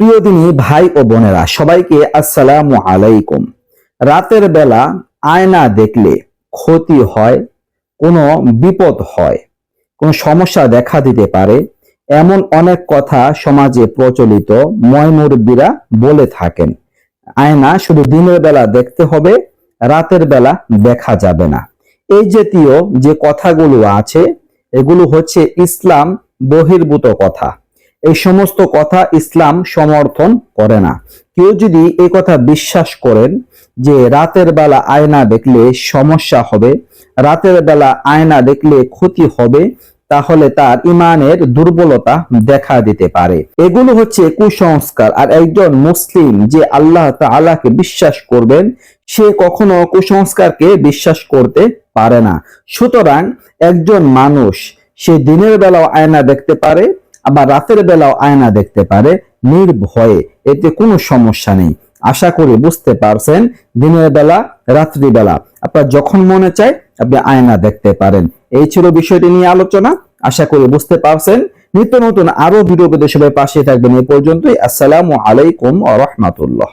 প্রিয় দিনী ভাই ও বোনেরা, সবাইকে আসসালামু আলাইকুম। রাতের বেলা আয়না দেখলে ক্ষতি হয়, কোনো বিপদ হয়, কোনো সমস্যা দেখা দিতে পারে, এমন অনেক কথা সমাজে প্রচলিত ময়মুরব্বীরা বলে থাকেন। আয়না শুধু দিনের বেলা দেখতে হবে, রাতের বেলা দেখা যাবে না। এই জাতীয় যে কথাগুলো আছে, এগুলো হচ্ছে ইসলাম বহির্ভূত কথা। এই সমস্ত কথা ইসলাম সমর্থন করে না। কেউ যদি এই কথা বিশ্বাস করেন যে রাতের বেলা আয়না দেখলে সমস্যা হবে, রাতের বেলা আয়না দেখলে ক্ষতি হবে, তাহলে তার ইমানের দুর্বলতা দেখা দিতে পারে। এগুলো হচ্ছে কুসংস্কার। আর একজন মুসলিম যে আল্লাহ তাআলাকে বিশ্বাস করবেন, সে কখনো কুসংস্কারকে বিশ্বাস করতে পারে না। সুতরাং একজন মানুষ, সে দিনের বেলাও আয়না দেখতে পারে আবার রাতের বেলাও আয়না দেখতে পারে নির্ভয়ে, এতে কোনো সমস্যা নেই। আশা করি বুঝতে পারছেন, দিনের বেলা রাত্রি বেলা। আপনার যখন মনে চায়, আপনি আয়না দেখতে পারেন। এই ছিল বিষয়টি নিয়ে আলোচনা। আশা করি বুঝতে পারছেন। নিত্য নতুন আরও ভিডিও পেতে সবাই পাশে থাকবেন। এ পর্যন্তই। আসসালামু আলাইকুম আ রহমাতুল্লাহ।